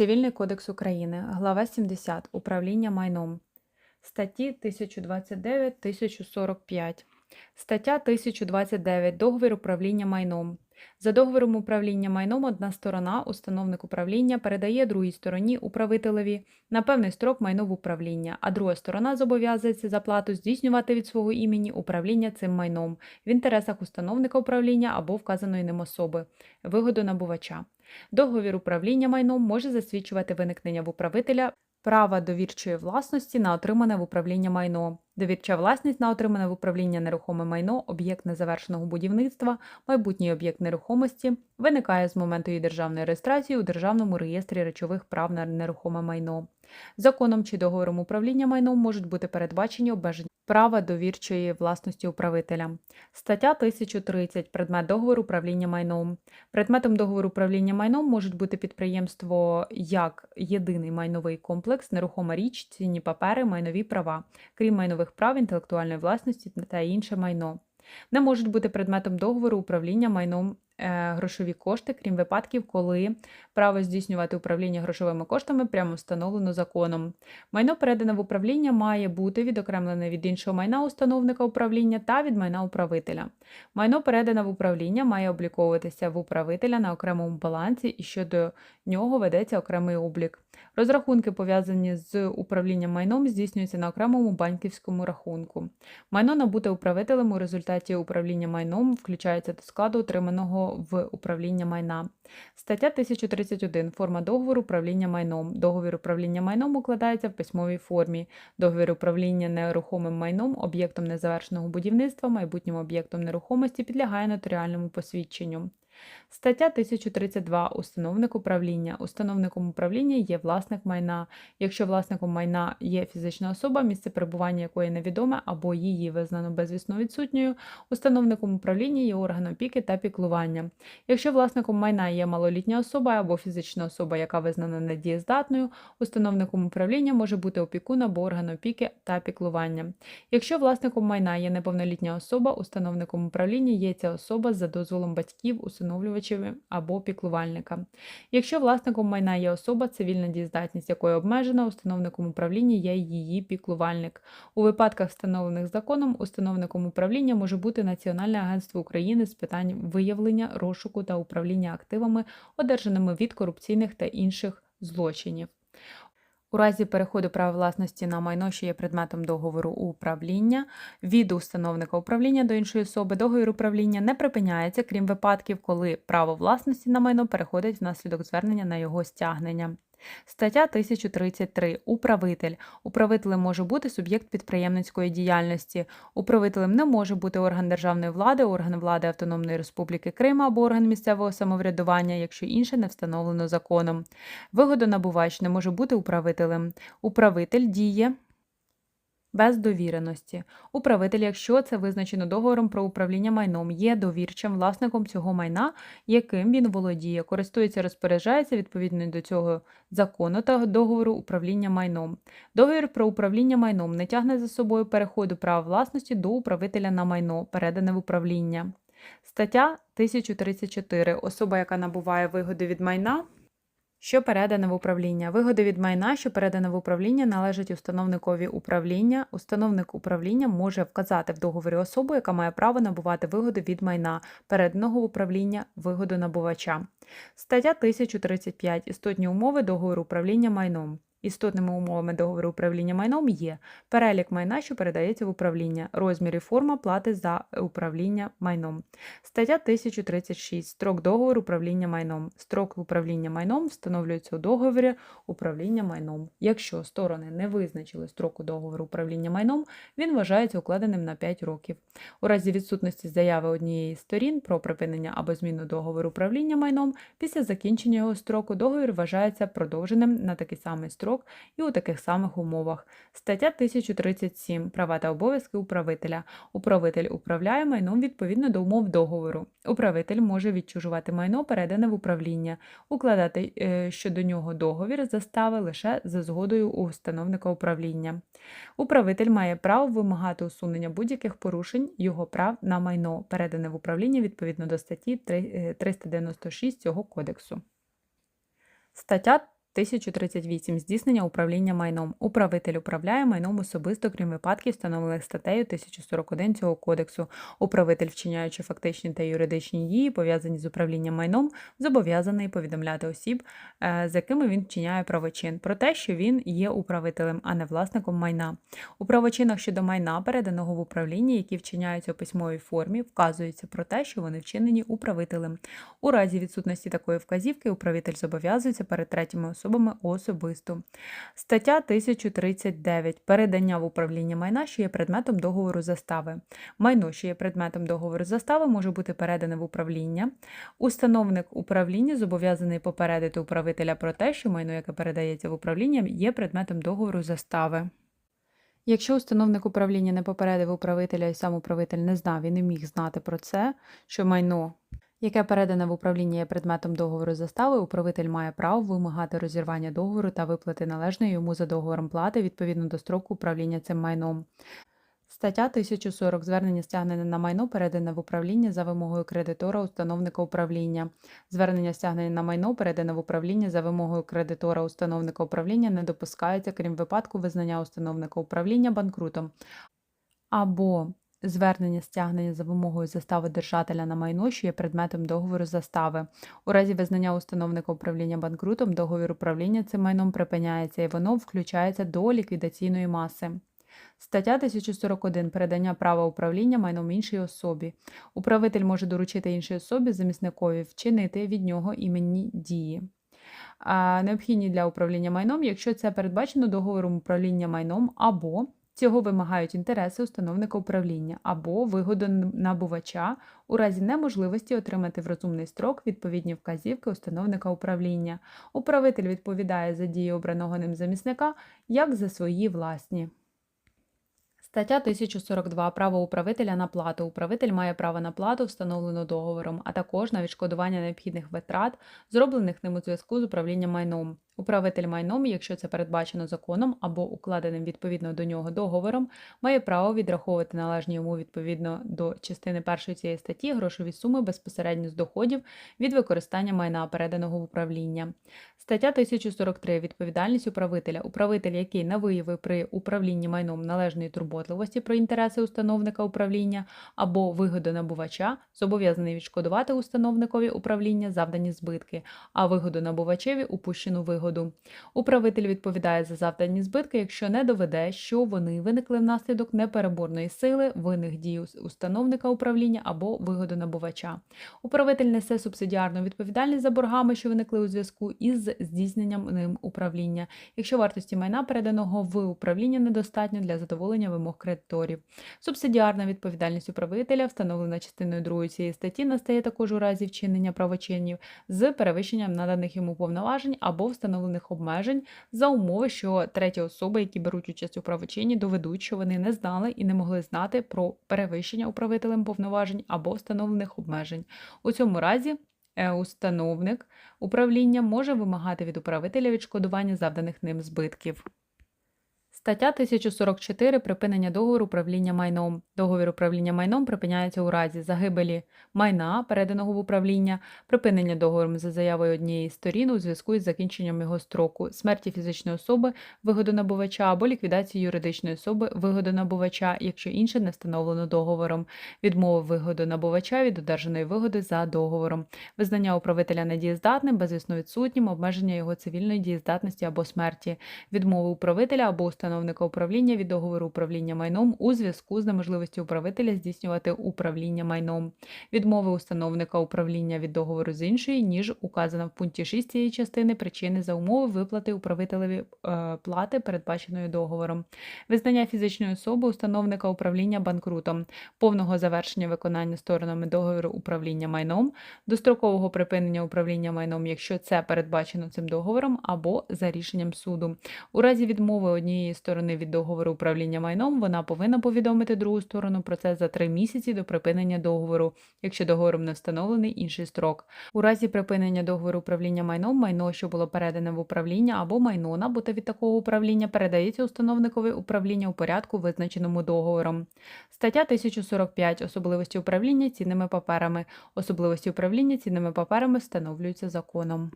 Цивільний кодекс України, глава 70. Управління майном. Статті 1029-1045. Стаття 1029. Договір управління майном. За договором управління майном одна сторона, установник управління, передає другій стороні управителеві на певний строк майно в управління, а друга сторона зобов'язується за плату здійснювати від свого імені управління цим майном в інтересах установника управління або вказаної ним особи, вигоду набувача. Договір управління майном може засвідчувати виникнення в управителя права довірчої власності на отримане в управління майно. Довірча власність на отримане в управління нерухоме майно, об'єкт незавершеного будівництва, майбутній об'єкт нерухомості виникає з моменту її державної реєстрації у Державному реєстрі речових прав на нерухоме майно. Законом чи договором управління майном можуть бути передбачені обмеження права довірчої власності управителя. Стаття 1030. Предмет договору управління майном. Предметом договору управління майном можуть бути підприємство як єдиний майновий комплекс, нерухома річ, цінні папери, майнові права, крім майнових прав, інтелектуальної власності та інше майно. Не можуть бути предметом договору управління майном грошові кошти, крім випадків, коли право здійснювати управління грошовими коштами прямо встановлено законом. Майно передане в управління має бути відокремлене від іншого майна установника управління та від майна управителя. Майно передане в управління має обліковуватися в управителя на окремому балансі і щодо нього ведеться окремий облік. Розрахунки, пов'язані з управлінням майном, здійснюються на окремому банківському рахунку. Майно набуте управителем у результаті управління майном включається до складу отриманого в управління майна. Стаття 1031. Форма договору управління майном. Договір управління майном укладається в письмовій формі. Договір управління нерухомим майном, об'єктом незавершеного будівництва, майбутнім об'єктом нерухомості підлягає нотаріальному посвідченню. Стаття 1032. Установник управління. Установником управління є власник майна. Якщо власником майна є фізична особа, місце перебування якої невідоме або її визнано безвісно відсутньою, установником управління є орган опіки та піклування. Якщо власником майна є малолітня особа або фізична особа, яка визнана недієздатною, установником управління може бути опікун або орган опіки та піклування. Якщо власником майна є неповнолітня особа, установником управління є ця особа за дозволом батьків, усиновлювачів або піклувальника. Якщо власником майна є особа, цивільна дієздатність якої обмежена, установником управління є її піклувальник. У випадках, встановлених законом, установником управління може бути Національне агентство України з питань виявлення, розшуку та управління активами, одержаними від корупційних та інших злочинів. У разі переходу права власності на майно, що є предметом договору управління, від установника управління до іншої особи договір управління не припиняється, крім випадків, коли право власності на майно переходить внаслідок звернення на його стягнення. Стаття 1033. Управитель. Управителем може бути суб'єкт підприємницької діяльності. Управителем не може бути орган державної влади, орган влади Автономної Республіки Крим або орган місцевого самоврядування, якщо інше не встановлено законом. Вигодонабувач не може бути управителем. Управитель діє без довіреності. Управитель, якщо це визначено договором про управління майном, є довірчим власником цього майна, яким він володіє, користується, розпоряджається відповідно до цього закону та договору управління майном. Договір про управління майном не тягне за собою переходу права власності до управителя на майно, передане в управління. Стаття 1034. Особа, яка набуває вигоди від майна, що передане в управління. Вигоди від майна, що передане в управління, належать установникові управління. Установник управління може вказати в договорі особу, яка має право набувати вигоди від майна, переданого в управління вигоду набувача. Стаття 1035. Істотні умови договору управління майном. Істотними умовами договору управління майном є перелік майна, що передається в управління, розмір і форма плати за управління майном. Стаття 1036. Строк договору управління майном. Строк управління майном встановлюється у договорі управління майном. Якщо сторони не визначили строку договору управління майном, він вважається укладеним на 5 років. У разі відсутності заяви однієї з сторін про припинення або зміну договору управління майном, після закінчення його строку договір вважається продовженим на такий самий строк строк і у таких самих умовах. Стаття 1037. Права та обов'язки управителя. Управитель управляє майном відповідно до умов договору. Управитель може відчужувати майно, передане в управління, укладати е, щодо нього договір застави лише за згодою у установника управління. Управитель має право вимагати усунення будь-яких порушень його прав на майно, передане в управління відповідно до статті 396 цього кодексу. Стаття 1038. Здійснення управління майном. Управитель управляє майном особисто, крім випадків, встановлених статтею 1041 цього кодексу. Управитель, вчиняючи фактичні та юридичні дії, пов'язані з управлінням майном, зобов'язаний повідомляти осіб, е, з якими він вчиняє правочин, про те, що він є управителем, а не власником майна. У правочинах щодо майна, переданого в управління, які вчиняються у письмовій формі, вказується про те, що вони вчинені управителем. У разі відсутності такої вказівки управитель зобов'язується перед третіми особами особисто. Стаття 1039. Передання в управління майна, що є предметом договору застави. Майно, що є предметом договору застави, може бути передане в управління. Установник управління зобов'язаний попередити управителя про те, що майно, яке передається в управління, є предметом договору застави. Якщо установник управління не попередив управителя і сам управитель не знав і не міг знати про це, що майно, яке передане в управління предметом договору застави, управитель має право вимагати розірвання договору та виплати належної йому за договором плати відповідно до строку управління цим майном. Стаття 1040. Звернення стягнене на майно передане в управління за вимогою кредитора установника управління. Звернення стягнене на майно передане в управління за вимогою кредитора установника управління не допускається, крім випадку визнання установника управління банкрутом. Або звернення стягнення за вимогою застави держателя на майно, що є предметом договору застави. У разі визнання установника управління банкрутом, договір управління цим майном припиняється і воно включається до ліквідаційної маси. Стаття 1041. Передання права управління майном іншій особі. Управитель може доручити іншій особі замісникові вчинити від нього іменні дії. Необхідні для управління майном, якщо це передбачено договором управління майном або цього вимагають інтереси установника управління або вигодонабувача у разі неможливості отримати в розумний строк відповідні вказівки установника управління. Управитель відповідає за дії обраного ним замісника як за свої власні. Стаття 1042. Право управителя на плату. Управитель має право на плату, встановлену договором, а також на відшкодування необхідних витрат, зроблених ним у зв'язку з управлінням майном. Управитель майном, якщо це передбачено законом або укладеним відповідно до нього договором, має право відраховувати належні йому відповідно до частини першої цієї статті грошові суми безпосередньо з доходів від використання майна, переданого в управління. Стаття 1043. Відповідальність управителя. Управитель, який не виявив при управлінні майном належної турботливості про інтереси установника управління або вигодонабувача, зобов'язаний відшкодувати установникові управління завдані збитки, а вигодонабувачеві упущену вигоду. Управитель відповідає за завдані збитки, якщо не доведе, що вони виникли внаслідок непереборної сили, винних дій установника управління або вигодонабувача. Управитель несе субсидіарну відповідальність за боргами, що виникли у зв'язку із здійсненням ним управління, якщо вартості майна переданого в управління недостатньо для задоволення вимог кредиторів. Субсидіарна відповідальність управителя, встановлена частиною 2 цієї статті, настає також у разі вчинення правочинів з перевищенням наданих йому повноважень або встановлених обмежень за умови, що треті особи, які беруть участь у правочині, доведуть, що вони не знали і не могли знати про перевищення управителем повноважень або встановлених обмежень. У цьому разі е, установник управління може вимагати від управителя відшкодування завданих ним збитків. Стаття 1044. Припинення договору управління майном. Договір управління майном припиняється у разі загибелі майна, переданого в управління, припинення договору за заявою однієї сторін у зв'язку із закінченням його строку, смерті фізичної особи, вигодонабувача або ліквідації юридичної особи вигодонабувача, якщо інше не встановлено договором, відмови вигодонабувача від одержаної вигоди за договором, визнання управителя недієздатним, безвісно відсутнім, обмеження його цивільної дієздатності або смерті, відмови управителя або установника управління від договору управління майном у зв'язку з неможливістю управителя здійснювати управління майном, відмови установника управління від договору з іншої, ніж указана в пункті 6 цієї частини причини за умови виплати управителеві е, плати, передбаченої договором, визнання фізичної особи установника управління банкрутом, повного завершення виконання сторонами договору управління майном, дострокового припинення управління майном, якщо це передбачено цим договором, або за рішенням суду. У разі відмови однієї сторони від договору управління майном, вона повинна повідомити другу сторону про це за три місяці до припинення договору, якщо договором не встановлений інший строк. У разі припинення договору управління майном, майно, що було передане в управління або майно набуте від такого управління, передається установникові управління у порядку, визначеному договором. Стаття 1045. Особливості управління цінними паперами. Особливості управління цінними паперами встановлюються законом.